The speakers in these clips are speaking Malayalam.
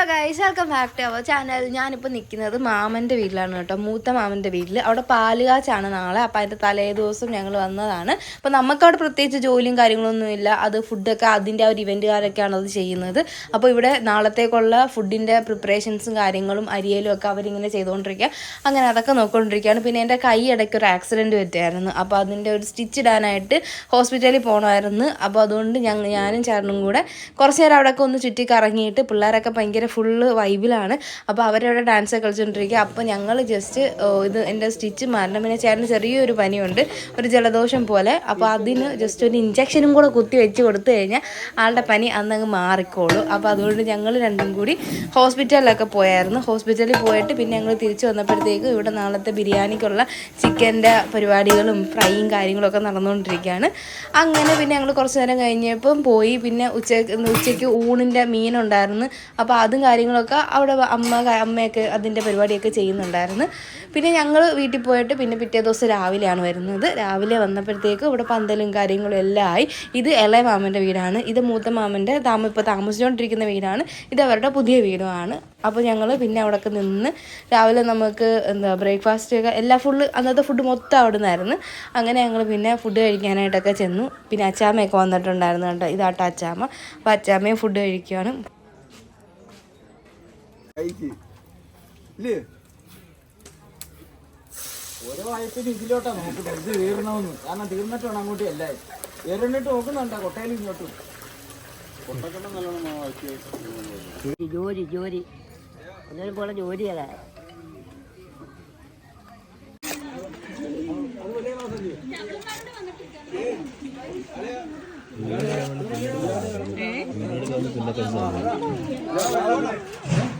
Hello guys welcome back to our channel ഞാനിപ്പോൾ നിൽക്കുന്നത് മാമന്റെ വീട്ടിലാണ് കേട്ടോ. മൂത്ത മാമന്റെ വീട്ടിൽ അവിടെ പാലുകാച്ചാണ് നാളെ. അപ്പോൾ അതിന്റെ തലേ ദിവസം ഞങ്ങൾ വന്നതാണ്. അപ്പോൾ നമുക്കവിടെ പ്രത്യേകിച്ച് ജോലിയും കാര്യങ്ങളൊന്നുമില്ല അത് ഫുഡൊക്കെ അതിന്റെ ആ ഒരു ഇവന്റുകാരൊക്കെയാണ് അത് ചെയ്യുന്നത്. അപ്പോൾ ഇവിടെ നാളത്തേക്കുള്ള ഫുഡിന്റെ പ്രിപ്പറേഷൻസും കാര്യങ്ങളും അരിയലും ഒക്കെ അവരിങ്ങനെ ചെയ്തുകൊണ്ടിരിക്കുക അങ്ങനെ അതൊക്കെ നോക്കിക്കൊണ്ടിരിക്കുകയാണ് പിന്നെ എന്റെ കൈ ഇടയ്ക്ക് ഒരു ആക്സിഡന്റ് പറ്റിയായിരുന്നു. അപ്പോൾ അതിന്റെ ഒരു സ്റ്റിച്ച് ഇടാനായിട്ട് ഹോസ്പിറ്റലിൽ പോകണമായിരുന്നു അപ്പോൾ അതുകൊണ്ട് ഞങ്ങൾ ഞാനും ചേട്ടനും കൂടെ കുറച്ച് നേരം അവിടെയൊക്കെ ഒന്ന് ചുറ്റി കറങ്ങിയിട്ട് പിള്ളേരൊക്കെ ഭയങ്കര ഫുള്ള് വൈബിലാണ് അപ്പോൾ അവരവിടെ ഡാൻസ് കളിച്ചുകൊണ്ടിരിക്കുക അപ്പോൾ ഞങ്ങൾ ജസ്റ്റ് ഇത് എന്റെ സ്റ്റിച്ച് മാറണം. പിന്നെ ചേട്ടന് ചെറിയൊരു പനിയുണ്ട്. ഒരു ജലദോഷം പോലെ. അപ്പോൾ അതിന് ജസ്റ്റ് ഒരു ഇഞ്ചക്ഷനും കൂടെ കുത്തി വെച്ച് കൊടുത്തു കഴിഞ്ഞാൽ ആളുടെ പനി അന്നങ്ങ് മാറിക്കോളൂ. അപ്പോൾ അതുകൊണ്ട് ഞങ്ങൾ രണ്ടും കൂടി ഹോസ്പിറ്റലിലൊക്കെ പോയായിരുന്നു. ഹോസ്പിറ്റലിൽ പോയിട്ട് പിന്നെ ഞങ്ങൾ തിരിച്ചു വന്നപ്പോഴത്തേക്ക് ഇവിടെ നാളത്തെ ബിരിയാണിക്കുള്ള ചിക്കന്റെ പരിപാടികളും ഫ്രൈയും കാര്യങ്ങളൊക്കെ നടന്നുകൊണ്ടിരിക്കുകയാണ് അങ്ങനെ പിന്നെ ഞങ്ങൾ കുറച്ച് നേരം കഴിഞ്ഞപ്പം പോയി. പിന്നെ ഉച്ച ഉച്ചയ്ക്ക് ഊണിന്റെ മീനുണ്ടായിരുന്നു. അപ്പോൾ അതും കാര്യങ്ങളൊക്കെ അവിടെ അമ്മ അമ്മയൊക്കെ അതിന്റെ പരിപാടിയൊക്കെ ചെയ്യുന്നുണ്ടായിരുന്നു. പിന്നെ ഞങ്ങൾ വീട്ടിൽ പോയിട്ട് പിന്നെ പിറ്റേ ദിവസം രാവിലെയാണ് വരുന്നത്. രാവിലെ വന്നപ്പോഴത്തേക്ക് ഇവിടെ പന്തലും കാര്യങ്ങളും എല്ലാം ആയി. ഇത് ഇളയ മാമന്റെ വീടാണ്. ഇത് മൂത്ത മാമന്റെ താമ ഇപ്പോൾ താമസിച്ചുകൊണ്ടിരിക്കുന്ന വീടാണ്. ഇത് അവരുടെ പുതിയ വീടുമാണ്. അപ്പോൾ ഞങ്ങൾ പിന്നെ അവിടെയൊക്കെ നിന്ന് രാവിലെ നമുക്ക് എന്താ ബ്രേക്ക്ഫാസ്റ്റ് ഒക്കെ എല്ലാ ഫുള്ള് അന്നത്തെ ഫുഡ് മൊത്തം അവിടെ നിന്നായിരുന്നു അങ്ങനെ ഞങ്ങൾ പിന്നെ ഫുഡ് കഴിക്കാനായിട്ടൊക്കെ ചെന്നു. പിന്നെ അച്ചാമ്മയൊക്കെ വന്നിട്ടുണ്ടായിരുന്നു കേട്ടോ ഇതാട്ടോ അച്ചാമ്മ. അപ്പോൾ അച്ചാമ്മയും ഫുഡ് കഴിക്കുകയാണ് കഴിക്ക്. ഇല്ലേ? ഒരു ആയത്തിന് ഇതിലോട്ടാ നോക്കുന്നത്. ഇത് തീർണമെന്ന് കാരണം തീർന്നിട്ട് വേണം അങ്ങോട്ട് അല്ലേ? എറിഞ്ഞിട്ട് നോക്കുന്നുണ്ടോ? കൊട്ടയിൽ ഇങ്ങോട്ടും. ജോലി ജോലി ഒന്നിനും പോലെ ജോലിയല്ല.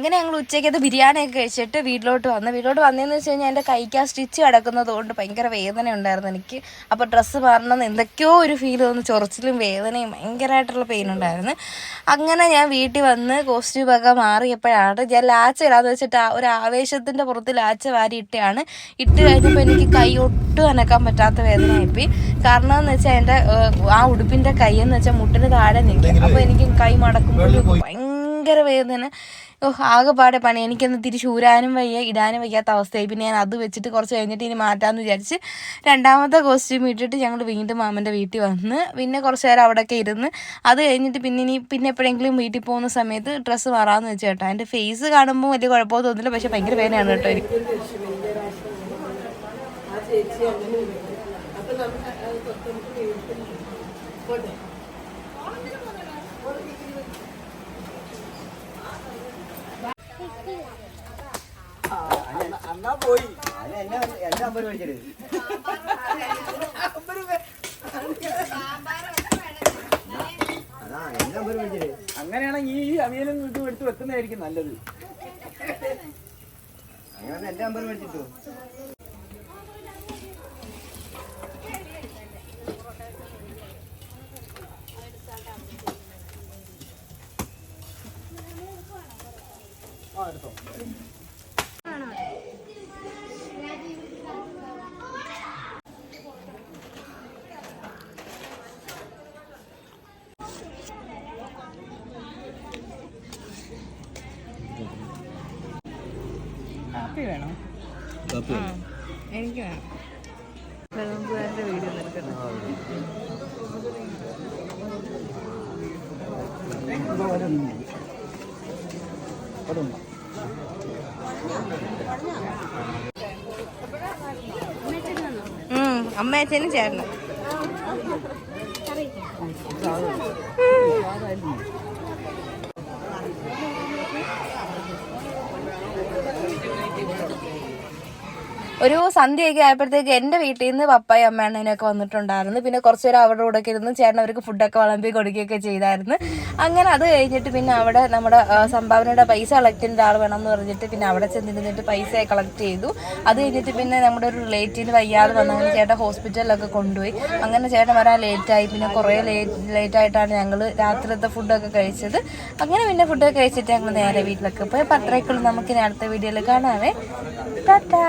അങ്ങനെ ഞങ്ങൾ ഉച്ചയ്ക്കത് ബിരിയാണിയൊക്കെ കഴിച്ചിട്ട് വീട്ടിലോട്ട് വന്നു. വീട്ടിലോട്ട് വന്നതെന്ന് വെച്ച് കഴിഞ്ഞാൽ എന്റെ കൈക്ക് ആ സ്റ്റിച്ച് കിടക്കുന്നത് കൊണ്ട് ഭയങ്കര വേദന ഉണ്ടായിരുന്നു എനിക്ക്. അപ്പോൾ ഡ്രസ്സ് മാറണമെന്ന് എന്തൊക്കെയോ ഒരു ഫീൽ തോന്നുന്നു ചൊറച്ചിലും വേദനയും ഭയങ്കരമായിട്ടുള്ള പെയിൻ ഉണ്ടായിരുന്നു. അങ്ങനെ ഞാൻ വീട്ടിൽ വന്ന് കോസ്റ്റ്യൂമൊക്കെ മാറിയപ്പോഴാണ് ഞാൻ ലാച്ച ഇടാന്ന് വെച്ചിട്ട് ആ ഒരു ആവേശത്തിന്റെ പുറത്ത് ലാച്ച വാരി ഇട്ടാണ് ഇട്ട് കഴിഞ്ഞപ്പോൾ എനിക്ക് കൈ ഒട്ടും അനക്കാൻ പറ്റാത്ത വേദനയായിപ്പോയി. കാരണം എന്ന് വെച്ചാൽ എന്റെ ആ ഉടുപ്പിന്റെ കൈ എന്ന് വെച്ചാൽ മുട്ടിന് താഴെ നിൽക്കും. അപ്പോൾ എനിക്ക് കൈ മടക്കുമ്പോൾ ഭയങ്കര വേദന. ഓ ആകെപ്പാടെ പണി. എനിക്കൊന്ന് തിരിച്ച് ഊരാനും വയ്യ ഇടാനും വയ്യാത്ത അവസ്ഥയായി. പിന്നെ ഞാൻ അത് വെച്ചിട്ട് കുറച്ച് കഴിഞ്ഞിട്ട് ഇനി മാറ്റാമെന്ന് വിചാരിച്ച് രണ്ടാമത്തെ കോസ്റ്റ്യൂം ഇട്ടിട്ട് ഞങ്ങൾ വീണ്ടും മാമന്റെ വീട്ടിൽ വന്ന് പിന്നെ കുറച്ച് നേരം അവിടെയൊക്കെ ഇരുന്ന് അത് കഴിഞ്ഞിട്ട് പിന്നെ ഇനി പിന്നെ എപ്പോഴെങ്കിലും വീട്ടിൽ പോകുന്ന സമയത്ത് ഡ്രസ്സ് മാറാമെന്ന് വെച്ചു കേട്ടോ. എന്റെ ഫേസ് കാണുമ്പോൾ വലിയ കുഴപ്പമൊന്നും തോന്നില്ല. പക്ഷേ ഭയങ്കര വേദനയാണ് കേട്ടോ എനിക്ക്. അന്നാ പോയി? എന്റെ അമ്പത് മേടിച്ചത് അതാ എന്റെ അമ്പത് മേടിച്ചത് അങ്ങനെയാണെങ്കിൽ ഈ അവിയലും ഇതും എടുത്ത് വെക്കുന്നതായിരിക്കും നല്ലത്. അങ്ങനെ എന്റെ അമ്പത് മേടിച്ചിട്ടു കാപ്പി വേണോ? എനിക്ക് വേണം. വെള്ളംപൂരാന്റെ വീഡിയോ എടുക്കണം അമ്മ അച്ഛനും ചേട്ടനും ഒരു സന്ധ്യയൊക്കെ ആയപ്പോഴത്തേക്ക് എന്റെ വീട്ടിൽ നിന്ന് പപ്പായും അമ്മയണ്ണനൊക്കെ വന്നിട്ടുണ്ടായിരുന്നു. പിന്നെ കുറച്ച് പേര് അവരുടെ കൂടെ ഒക്കെ ഇരുന്ന് ചേട്ടൻ അവർക്ക് ഫുഡൊക്കെ വിളമ്പി കൊടുക്കുകയൊക്കെ ചെയ്തായിരുന്നു. അങ്ങനെ അത് കഴിഞ്ഞിട്ട് പിന്നെ അവിടെ നമ്മുടെ സംഭാവനയുടെ പൈസ കളക്ട് ചെയ്യുന്ന ആൾ വേണം എന്ന് പറഞ്ഞിട്ട് പിന്നെ അവിടെ ചെന്നിരുന്നിട്ട് പൈസ കളക്ട് ചെയ്തു. അത് കഴിഞ്ഞിട്ട് പിന്നെ നമ്മുടെ ഒരു റിലേറ്റീവ് വയ്യാതെ അങ്ങനെ ചേട്ടൻ ഹോസ്പിറ്റലിലൊക്കെ കൊണ്ടുപോയി. അങ്ങനെ ചേട്ടൻ വരാൻ ലേറ്റായി പിന്നെ കുറേ ലേറ്റ് ലേറ്റായിട്ടാണ് ഞങ്ങൾ രാത്രിത്തെ ഫുഡൊക്കെ കഴിച്ചത്. അങ്ങനെ പിന്നെ ഫുഡൊക്കെ കഴിച്ചിട്ട് ഞങ്ങൾ നേരെ വീട്ടിലൊക്കെ പോയി. അപ്പോൾ അത്രയൊക്കെയുള്ളൂ നമുക്ക് ഇനി അടുത്ത വീഡിയോയിൽ കാണാവേ. ടാറ്റാ.